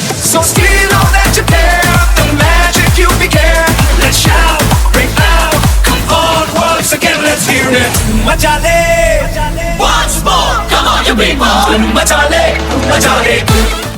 time. So steal all that you care, the magic you began. Let's shout, ring out, come on once again, let's hear it. Majale, once more, come on you people. Majale, majale.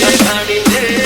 I'm there.